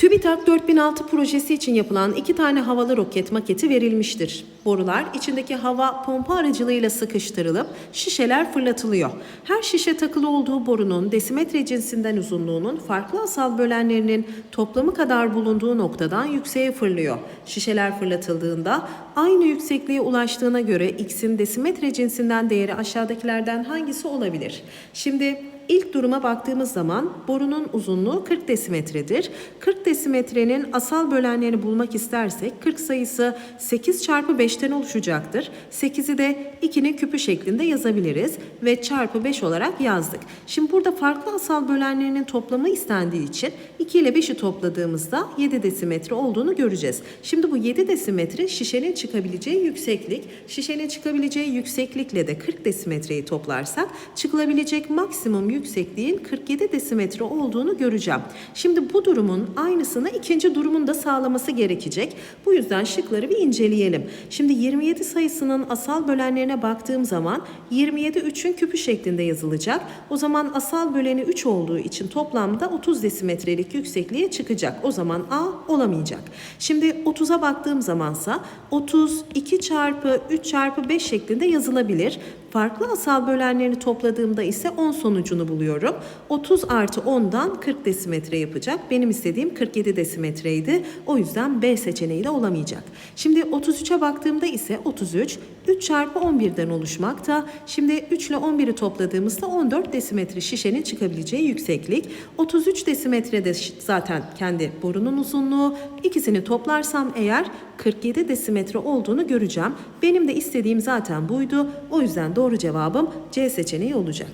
TÜBİTAK 4006 projesi için yapılan iki tane havalı roket maketi verilmiştir. Borular içindeki hava pompa aracılığıyla sıkıştırılıp şişeler fırlatılıyor. Her şişe takılı olduğu borunun desimetre cinsinden uzunluğunun farklı asal bölenlerinin toplamı kadar bulunduğu noktadan yükseğe fırlıyor. Şişeler fırlatıldığında aynı yüksekliğe ulaştığına göre x'in desimetre cinsinden değeri aşağıdakilerden hangisi olabilir? Şimdi İlk duruma baktığımız zaman borunun uzunluğu 40 desimetredir. 40 desimetrenin asal bölenlerini bulmak istersek 40 sayısı 8 çarpı 5'ten oluşacaktır. 8'i de 2'nin küpü şeklinde yazabiliriz ve çarpı 5 olarak yazdık. Şimdi burada farklı asal bölenlerinin toplamı istendiği için 2 ile 5'i topladığımızda 7 desimetre olduğunu göreceğiz. Şimdi bu 7 desimetre şişenin çıkabileceği yükseklik. Şişenin çıkabileceği yükseklikle de 40 desimetreyi toplarsak çıkılabilecek maksimum yüksekliğin 47 desimetre olduğunu göreceğim. Şimdi bu durumun aynısını ikinci durumun da sağlaması gerekecek. Bu yüzden şıkları bir inceleyelim. Şimdi 27 sayısının asal bölenlerine baktığım zaman 27 3'ün küpü şeklinde yazılacak. O zaman asal böleni 3 olduğu için toplamda 30 desimetrelik yüksekliğe çıkacak. O zaman A olamayacak. Şimdi 30'a baktığım zamansa 30 2 çarpı 3 çarpı 5 şeklinde yazılabilir. Farklı asal bölenlerini topladığımda ise 10 sonucunu buluyorum. 30 artı 10'dan 40 desimetre yapacak. Benim istediğim 47 desimetreydi. O yüzden B seçeneği de olamayacak. Şimdi 33'e baktığımda ise 33 3 çarpı 11'den oluşmakta. Şimdi 3 ile 11'i topladığımızda 14 desimetre şişenin çıkabileceği yükseklik. 33 desimetre de zaten kendi borunun uzunluğu. İkisini toplarsam eğer 47 desimetre olduğunu göreceğim. Benim de istediğim zaten buydu. O yüzden doğru cevabım C seçeneği olacak.